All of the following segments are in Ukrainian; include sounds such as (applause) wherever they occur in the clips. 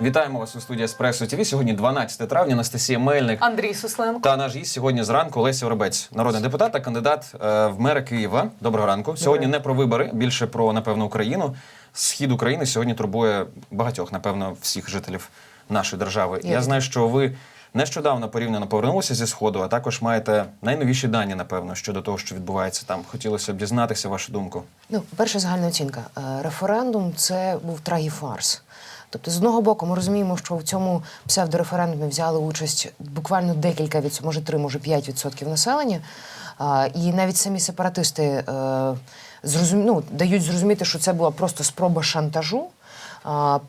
Вітаємо вас у студії Еспресо ТВ. Сьогодні 12 травня. Анастасія Мельник Андрій Сусленко. та наш гість сьогодні зранку Олеся Воробець, народний депутат та кандидат е, в мери Києва. Доброго ранку. Сьогодні не про вибори, більше про напевно Україну. Схід України сьогодні турбує багатьох, напевно, всіх жителів нашої держави. Я Я знаю, що ви нещодавно порівняно повернулися зі сходу, а також маєте найновіші дані, напевно, щодо того, що відбувається там. Хотілося б дізнатися вашу думку. Ну, перша загальна оцінка. Е, Референдум це був трагіфарс. Тобто, з одного боку, ми розуміємо, що в цьому псевдореферендумі взяли участь буквально декілька від може 3, може 5 відсотків населення. І навіть самі сепаратисти е, зрозум... ну, дають зрозуміти, що це була просто спроба шантажу.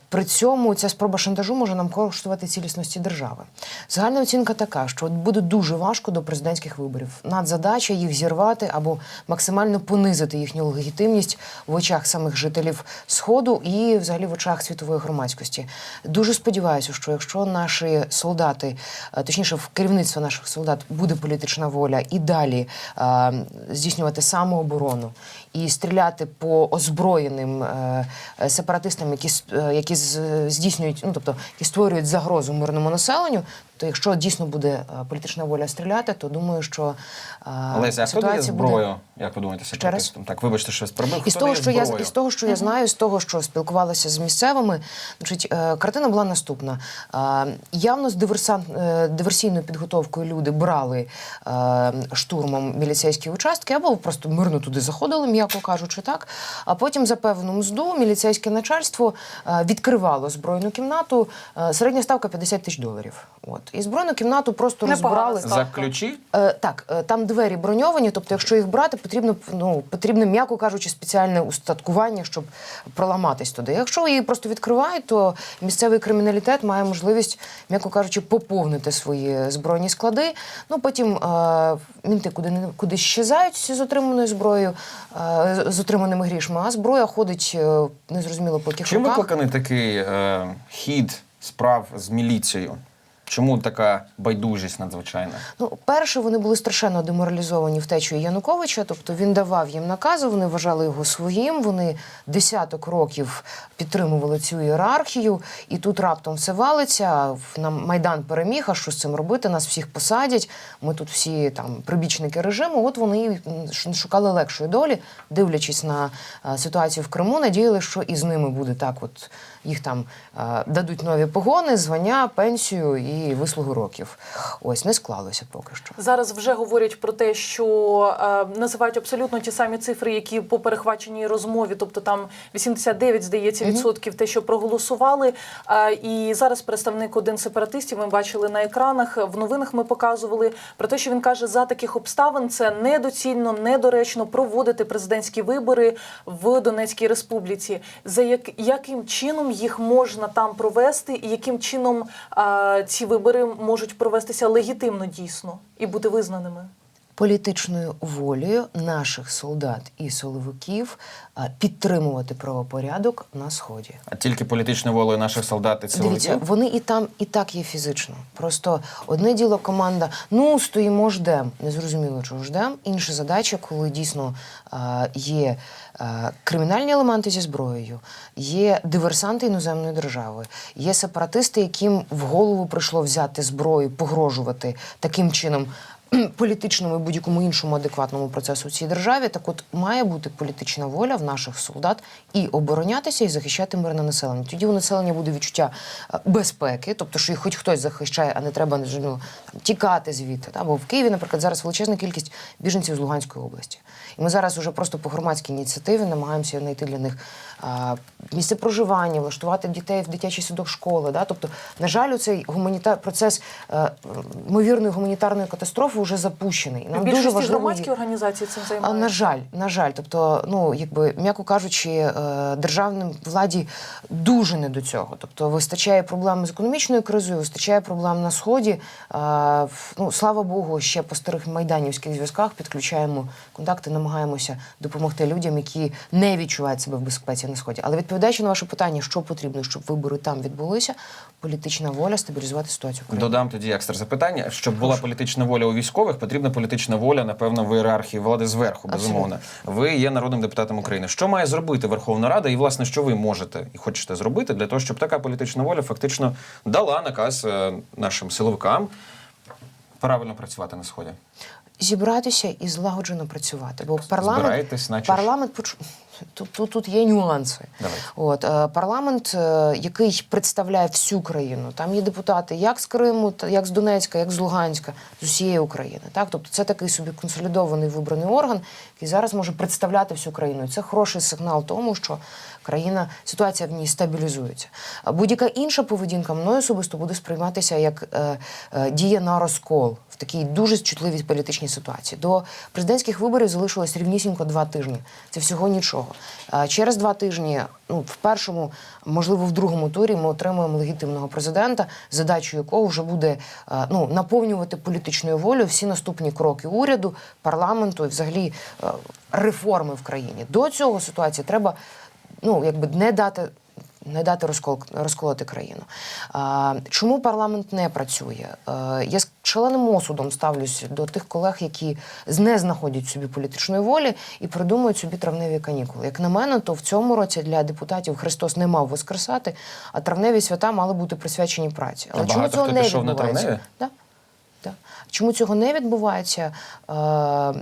При цьому ця спроба шантажу може нам коштувати цілісності держави. Загальна оцінка така, що буде дуже важко до президентських виборів. Надзадача їх зірвати або максимально понизити їхню легітимність в очах самих жителів Сходу і взагалі в очах світової громадськості. Дуже сподіваюся, що якщо наші солдати, е, точніше, в керівництво наших солдат буде політична воля і далі е, здійснювати самооборону і стріляти по озброєним е, е, сепаратистам, які, е, які здійснюють, ну тобто які створюють загрозу мирному населенню. То якщо дійсно буде е, політична воля стріляти, то думаю, що е, Олеся, а хто буде. зброю? Як ви думаєте, раз? Так, вибачте, щось пробив. І з того, що я зброю? з того, що я знаю, з того, що спілкувалася з місцевими, значить, е, картина була наступна. Е, Явно з диверсант е, диверсійною підготовкою люди брали е, штурмом міліцейські участки або просто мирно туди заходили, м'яко кажучи, так. А потім за певну мзду міліцейське начальство е, відкривало збройну кімнату. Е, Середня ставка 50 тисяч доларів. От і збройну кімнату просто Непогана розбирали. За ключі? Е, так, е, там двері броньовані, тобто, якщо їх брати, потрібно ну потрібно, м'яко кажучи, спеціальне устаткування, щоб проламатись туди. Якщо її просто відкривають, то місцевий криміналітет має можливість, м'яко кажучи, поповнити свої збройні склади. Ну потім е, мінти куди не куди щезають всі з отриманою зброєю, е, з отриманими грішми, а зброя ходить е, незрозуміло по яких Чим руках. викликаний такий е, хід справ з міліцією? Чому така байдужість надзвичайна? Ну, перше, вони були страшенно деморалізовані втечею Януковича, тобто він давав їм накази, вони вважали його своїм. Вони десяток років підтримували цю ієрархію, і тут раптом все валиться. Нам майдан переміг. А що з цим робити? Нас всіх посадять. Ми тут всі там прибічники режиму. От вони шукали легшої долі, дивлячись на е, ситуацію в Криму, надіяли, що і з ними буде так. От їх там е, дадуть нові погони, звання, пенсію і вислугу років. Ось не склалося поки що. Зараз вже говорять про те, що е, називають абсолютно ті самі цифри, які по перехваченій розмові, тобто там 89, здається, відсотків те, що проголосували. Е, і зараз представник один сепаратистів ми бачили на екранах. В новинах ми показували про те, що він каже, за таких обставин це недоцільно, недоречно проводити президентські вибори в Донецькій Республіці. За як, яким чином їх можна там провести, і яким чином е, ці вибори можуть провестися легітимно дійсно і бути визнаними? Політичною волею наших солдат і силовиків підтримувати правопорядок на сході. А тільки політичною волею наших солдат і Дивіться, вони і там, і так є фізично. Просто одне діло команда: ну стоїмо, ждем. Незрозуміло, чого ждем. Інша задача, коли дійсно а, є а, кримінальні елементи зі зброєю, є диверсанти іноземної держави, є сепаратисти, яким в голову прийшло взяти зброю, погрожувати таким чином. (clears throat) Політичному і будь-якому іншому адекватному процесу в цій державі, так от має бути політична воля в наших солдат і оборонятися, і захищати мирне населення. Тоді у населення буде відчуття е, безпеки, тобто, що їх хоч хтось захищає, а не треба ну, тікати звідти. Та? Бо в Києві, наприклад, зараз величезна кількість біженців з Луганської області. І ми зараз уже просто по громадській ініціативі намагаємося знайти для них а, місце проживання, влаштувати дітей в дитячий садок школи. Да? Тобто, на жаль, у цей гуманітар процес е, ймовірної гуманітарної катастрофи вже запущений. Нам більшості дуже важливо громадські організації цим а, займаються. на жаль, на жаль, тобто, ну якби м'яко кажучи, е, державним владі дуже не до цього. Тобто, вистачає проблем з економічною кризою, вистачає проблем на сході. Е, Ну слава Богу, ще по старих майданівських зв'язках підключаємо контакти, намагаємося допомогти людям, які не відчувають себе в безпеці на сході. Але відповідаючи на ваше питання, що потрібно, щоб вибори там відбулися, політична воля стабілізувати ситуацію в країні. Додам тоді екстра запитання, щоб була політична воля у військових. потрібна політична воля, напевно, в ієрархії влади зверху, безумовно. Ви є народним депутатом України. Що має зробити Верховна Рада, і власне, що ви можете і хочете зробити для того, щоб така політична воля фактично дала наказ е, нашим силовикам правильно працювати на сході? Зібратися і злагоджено працювати. Бо парламент, Збираєтесь, наче парламент тут, тут, тут є нюанси. От е, парламент, е, який представляє всю країну, там є депутати як з Криму, та- як з Донецька, як з Луганська, з усієї України. Так, тобто це такий собі консолідований вибраний орган, який зараз може представляти всю країну. І це хороший сигнал тому, що країна ситуація в ній стабілізується. Будь-яка інша поведінка мною особисто буде сприйматися як е, е, дія на розкол в такій дуже чутливій політичній ситуації. До президентських виборів залишилось рівнісінько два тижні. Це всього нічого. Е, Через два тижні, ну в першому, можливо, в другому турі, ми отримуємо легітимного президента, задачу якого вже буде ну наповнювати політичною волею всі наступні кроки уряду, парламенту і взагалі реформи в країні. До цього ситуації треба ну якби не дати. Не дати розкол розколоти країну. А, чому парламент не працює? А, я з шаленим осудом ставлюсь до тих колег, які не знаходять собі політичної волі і придумують собі травневі канікули. Як на мене, то в цьому році для депутатів Христос не мав воскресати, а травневі свята мали бути присвячені праці. Але А чому цього хто не пішов на відбувається? травневі? Да. Да. Чому цього не відбувається? Е,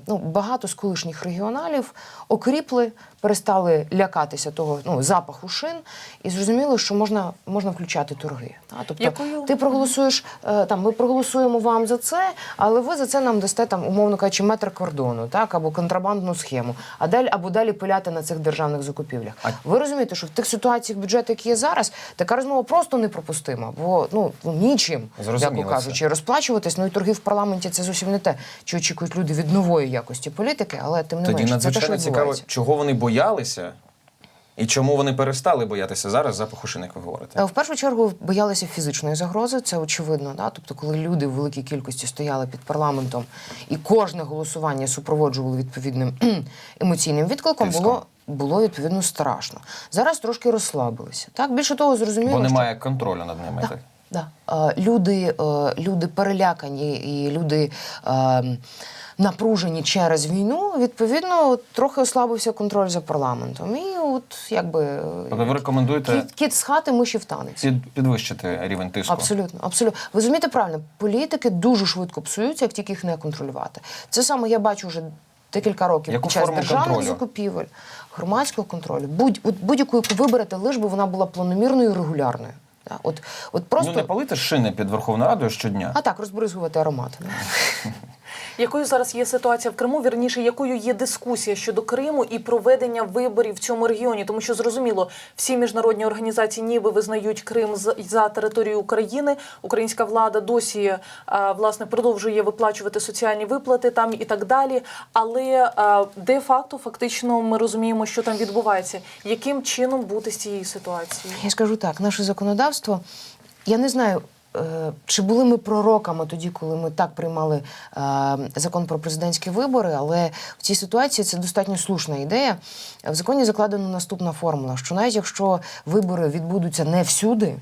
ну, багато з колишніх регіоналів окріпли, перестали лякатися того ну, запаху шин і зрозуміли, що можна, можна включати торги. А, тобто Якою- ти проголосуєш е, там, ми проголосуємо вам за це, але ви за це нам дасте там, умовно кажучи, метр кордону, так або контрабандну схему, а далі або далі пиляти на цих державних закупівлях. А- Ви розумієте, що в тих ситуаціях бюджету, які є зараз, така розмова просто неприпустима, бо ну нічим, це. кажучи, розплачуватись. Ну і торги в парламенті це зовсім не те, що очікують люди від нової якості політики, але тим не Тоді менше, це те, що цікаво, чого вони боялися, і чому вони перестали боятися зараз запаху шин, як ви говорите. Е, В першу чергу боялися фізичної загрози, це очевидно. Да? Тобто, коли люди в великій кількості стояли під парламентом і кожне голосування супроводжували відповідним (clears throat) емоційним відкликом, Тиском. було, було відповідно страшно. Зараз трошки розслабилися. Так, більше того, зрозуміло, Бо що немає контролю над ними. так? Да. Люди, е, люди перелякані і люди е, напружені через війну. Відповідно, трохи ослабився контроль за парламентом. І от якби е, Тобто ви рекомендуєте кіт, кіт з хати, миші в танець. під- підвищити рівень тиску? Абсолютно, абсолютно. Ви розумієте правильно, політики дуже швидко псуються, як тільки їх не контролювати. Це саме я бачу вже декілька років Яку під час державних контролю? закупівель, громадського контролю. Будь, будь-яку, яку виберете, лиш би вона була планомірною і регулярною. От, от просто Ну не палити шини під Верховною Радою щодня. а так розбризгувати аромати. (laughs) Якою зараз є ситуація в Криму? Вірніше, якою є дискусія щодо Криму і проведення виборів в цьому регіоні? Тому що зрозуміло, всі міжнародні організації ніби визнають Крим за територією України. Українська влада досі власне продовжує виплачувати соціальні виплати там і так далі. Але де факто фактично ми розуміємо, що там відбувається. Яким чином бути з цією ситуацією? Я скажу так, наше законодавство, я не знаю. Е, Чи були ми пророками тоді, коли ми так приймали е, закон про президентські вибори? Але в цій ситуації це достатньо слушна ідея. В законі закладена наступна формула: що навіть якщо вибори відбудуться не всюди,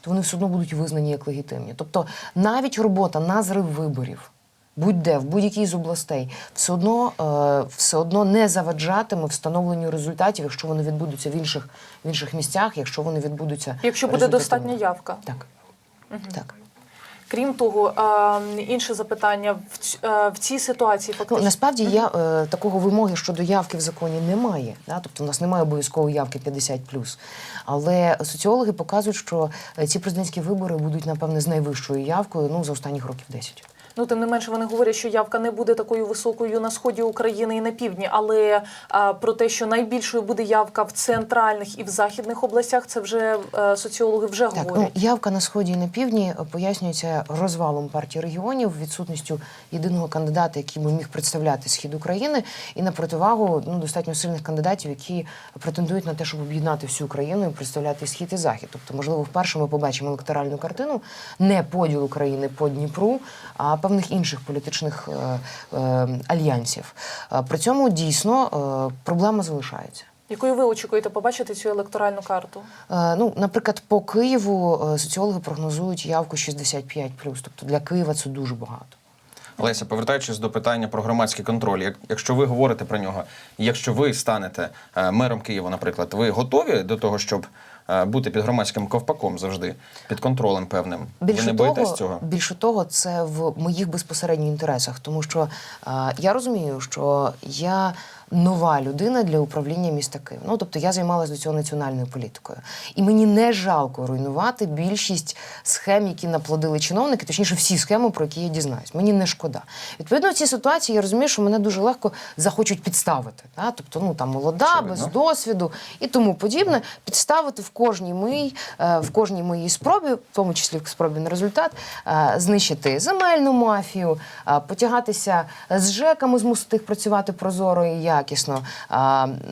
то вони все одно будуть визнані як легітимні. Тобто навіть робота на зрив виборів. Будь-де, в будь-якій з областей, все одно, е, все одно не заваджатиме встановленню результатів, якщо вони відбудуться в інших, в інших місцях, якщо вони відбудуться. Якщо буде достатня явка. Так. Так. Крім того, інше запитання в, в цій ситуації Ну, фактично. насправді я е, такого вимоги щодо явки в законі немає. Да? Тобто, у нас немає обов'язкової явки 50+. Але соціологи показують, що е, ці президентські вибори будуть, напевне, з найвищою явкою ну, за останніх років 10. Ну, тим не менше, вони говорять, що явка не буде такою високою на сході України і на півдні. Але а, про те, що найбільшою буде явка в центральних і в західних областях, це вже е, соціологи вже Так, ну, говорять. явка на сході і на півдні е, пояснюється розвалом партії регіонів, відсутністю єдиного кандидата, який би міг представляти схід України, і на противагу ну достатньо сильних кандидатів, які претендують на те, щоб об'єднати всю Україну і представляти схід і захід. Тобто, можливо, вперше ми побачимо електоральну картину не поділ України по Дніпру, а певних інших політичних е, е, альянсів. Е, При цьому дійсно проблема залишається. Якою ви очікуєте побачити цю електоральну карту? Е, Ну, наприклад, по Києву соціологи прогнозують явку 65+. Тобто для Києва це дуже багато. Леся, повертаючись до питання про громадський контроль, як, якщо ви говорите про нього, якщо ви станете е, мером Києва, наприклад, ви готові до того, щоб бути під громадським ковпаком завжди, під контролем певним? Більше ви не того, боїтесь цього? Більше того, це в моїх безпосередньо інтересах, тому що е, я розумію, що я нова людина для управління міста Києва. Ну тобто я займалася до цього національною політикою, і мені не жалко руйнувати більшість схем, які наплодили чиновники, точніше, всі схеми, про які я дізнаюсь. Мені не шкода. Відповідно, в цій ситуації я розумію, що мене дуже легко захочуть підставити. Да? Тобто, ну там молода, Очевидно. без досвіду і тому подібне, підставити в кожній моїй, е, в кожній моїй спробі, в тому числі в спробі на результат, е, знищити земельну мафію, е, потягатися з ЖЕКами, змусити їх працювати прозоро і якісно,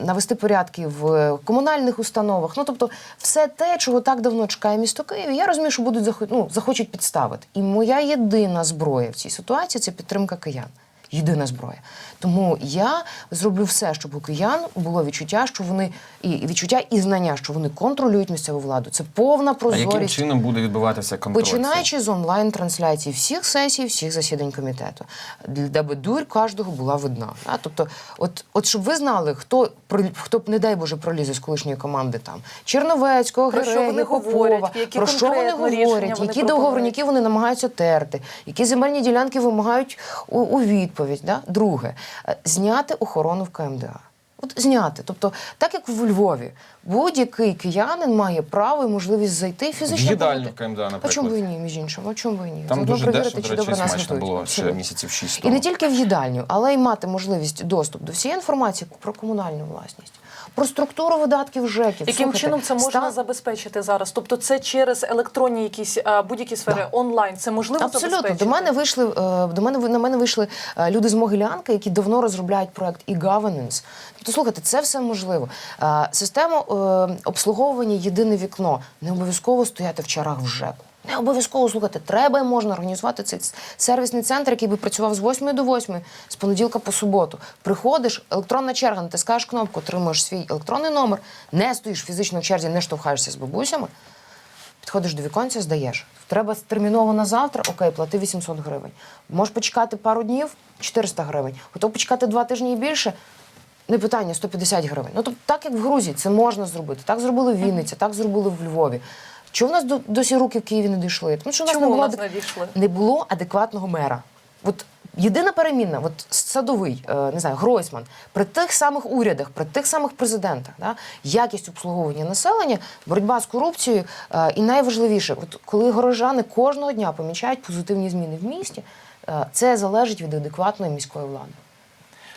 навести порядки в комунальних установах. Ну тобто, все те, чого так давно чекає місто Київ, я розумію, що будуть ну, захочуть підставити. І моя єдина зброя в цій ситуації це підтримка киян. Єдина зброя. Тому я зроблю все, щоб у киян було відчуття, що вони і відчуття і знання, що вони контролюють місцеву владу. Це повна А яким чином буде відбуватися контроль? Починаючи з онлайн-трансляції всіх сесій, всіх засідань комітету, даби дурь кожного була видна. А? Тобто, от, от щоб ви знали, хто про- хто б, не дай Боже, пролізе з колишньої команди там Черновецького, Про що вони Попова, говорять, які про що вони говорять, які договорники вони намагаються терти, які земельні ділянки вимагають у, у відповідь. Да? Друге, е, зняти охорону в КМДА. От зняти. Тобто, так як в Львові, будь-який киянин має право і можливість зайти фізично. їдальню в КМДА, А чому ви ні, між іншим? А чому ви ні? Там Заодно дуже дешево, чи до речі, смачно було ще місяців шість І не тільки в їдальню, але й мати можливість доступ до всієї інформації про комунальну власність, про структуру видатків ЖЕКів. Яким Слухайте, чином це можна стан- забезпечити зараз? Тобто це через електронні якісь будь-які сфери онлайн. Це можливо Абсолютно забезпечити? до мене вийшли е, до мене на мене вийшли е, люди з Могилянки, які давно розробляють проект e-governance. Тобто, слухайте, це все можливо. Е, Система е, обслуговування єдине вікно не обов'язково стояти в чарах в ЖЕКу. Не обов'язково слухати, треба і можна організувати цей сервісний центр, який би працював з 8 до 8, з понеділка по суботу. Приходиш, електронна черга, натискаєш кнопку, отримуєш свій електронний номер, не стоїш фізично в черзі, не штовхаєшся з бабусями. Підходиш до віконця, здаєш. Треба терміново на завтра, окей, плати 800 гривень. Можеш почекати пару днів 400 гривень. Готов почекати два тижні і більше. Не питання 150 гривень. Ну тобто, так як в Грузії, це можна зробити. Так зробили в Вінниці, так зробили в Львові. Чого в нас до- досі руки в Києві не дійшли? Тому що в нас Чому не було нас не дійшли? не було адекватного мера. От єдина перемінна, от садовий, е, не знаю, Гройсман, при тих самих урядах, при тих самих президентах, да, якість обслуговування населення, боротьба з корупцією, е, і найважливіше, от коли горожани кожного дня помічають позитивні зміни в місті, е, це залежить від адекватної міської влади.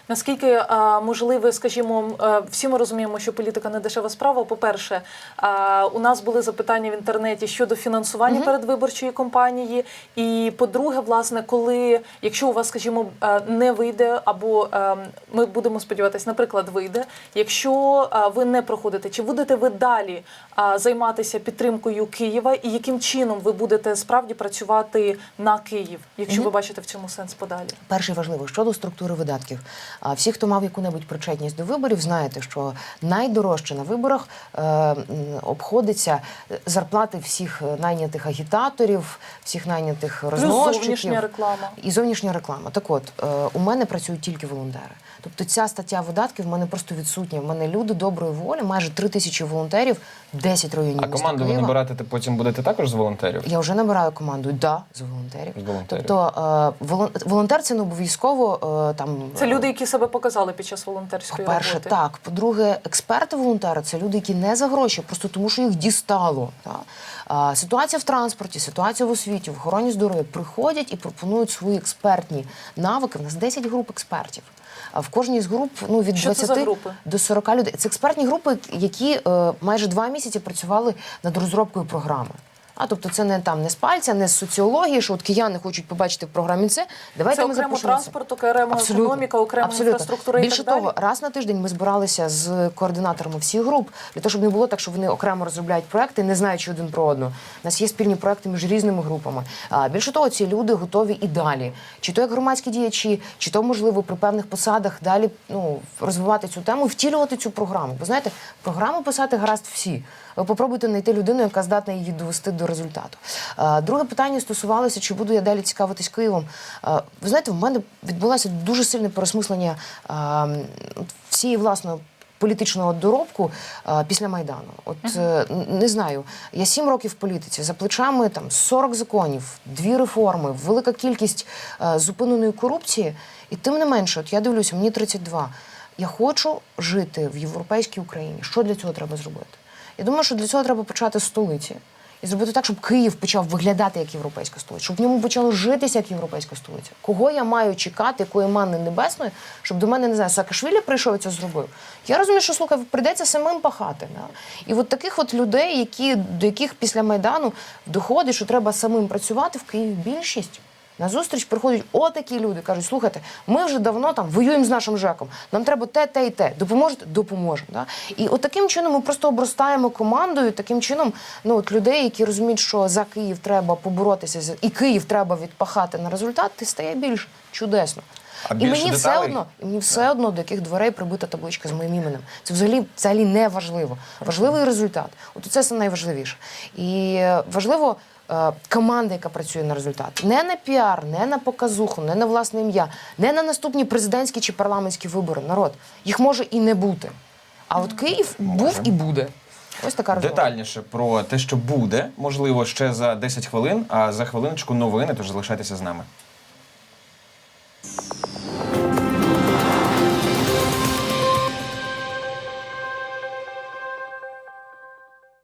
Наскільки а, можливе, скажімо, е, всі ми розуміємо, що політика не дешева справа. По-перше, а, у нас були запитання в інтернеті щодо фінансування передвиборчої кампанії. І по-друге, власне, коли якщо у вас, скажімо, е, не вийде, або е, ми будемо сподіватися, наприклад, вийде. Якщо е, ви не проходите, чи будете ви далі е, займатися підтримкою Києва, і яким чином ви будете справді працювати на Київ, якщо ви бачите в цьому сенс подалі? Перше важливо щодо структури видатків. А всі, хто мав яку-небудь причетність до виборів, знаєте, що найдорожче на виборах е, обходиться зарплати всіх е, найнятих агітаторів, всіх найнятих розносчиків. зовнішня реклама. І зовнішня реклама. Так от, е, у мене працюють тільки волонтери. Тобто ця стаття видатків в мене просто відсутня. В мене люди доброї волі, майже три тисячі волонтерів, 10 районів А міста команду ви набирати потім будете також з волонтерів? Я вже набираю команду да з волонтерів. З волонтерів. Тобто е, волонтер це не обов'язково е, там Це люди, які себе показали під час волонтерської роботи. так. По-друге, експерти волонтери це люди, які не за гроші, просто тому, що їх дістало. Так? А, ситуація в транспорті, ситуація в освіті, в охороні здоров'я приходять і пропонують свої експертні навики. У нас 10 груп експертів. А в кожній з груп ну від Що 20 за групи? до 40 людей. Це експертні групи, які е, майже два місяці працювали над розробкою програми. А тобто це не там не з пальця, не з соціології, що от кияни хочуть побачити в програмі це. Давайте Це ми окремо транспорт, окремо Абсолютно. економіка, окремо Абсолютно. інфраструктура і Більше так того, далі. раз на тиждень ми збиралися з координаторами всіх груп для того, щоб не було так, що вони окремо розробляють проекти, не знаючи один про одного. У нас є спільні проекти між різними групами. А більше того, ці люди готові і далі. Чи то як громадські діячі, чи то можливо при певних посадах далі ну розвивати цю тему, і втілювати цю програму. Бо знаєте, програму писати гаразд всі. Попробуйте знайти людину, яка здатна її довести до результату. Е, Друге питання стосувалося, чи буду я далі цікавитись Києвом. Е, Ви знаєте, в мене відбулося дуже сильне переосмислення е, всієї власної політичного доробку е, після майдану. От е, н- не знаю, я сім років в політиці за плечами там 40 законів, дві реформи, велика кількість е, зупиненої корупції. І тим не менше, от я дивлюся, мені 32. Я хочу жити в європейській Україні. Що для цього треба зробити? Я думаю, що для цього треба почати з столиці. І зробити так, щоб Київ почав виглядати як європейська столиця, щоб в ньому почало житися як європейська столиця. Кого я маю чекати, якої манни небесної, щоб до мене не знаю, Саакашвілі прийшов і це зробив. Я розумію, що слухай, прийдеться самим пахати. Да? І от таких от людей, які, до яких після Майдану доходить, що треба самим працювати, в Києві більшість. На зустріч приходять отакі люди, кажуть, слухайте, ми вже давно там воюємо з нашим ЖЕКом, нам треба те, те і те. Допоможете? Допоможемо. Да? І от таким чином ми просто обростаємо командою, таким чином, ну от людей, які розуміють, що за Київ треба поборотися, і Київ треба відпахати на результат, ти стає більше. Чудесно. А і мені все одно, і мені все одно до яких дверей прибита табличка з моїм іменем. Це взагалі, взагалі не важливо. Важливий результат. От це найважливіше. І е, важливо команда, яка працює на результат. Не на піар, не на показуху, не на власне ім'я, не на наступні президентські чи парламентські вибори. Народ. Їх може і не бути. А от Київ був і буде. Ось така розмова. Детальніше про те, що буде, можливо, ще за 10 хвилин, а за хвилиночку новини, тож залишайтеся з нами.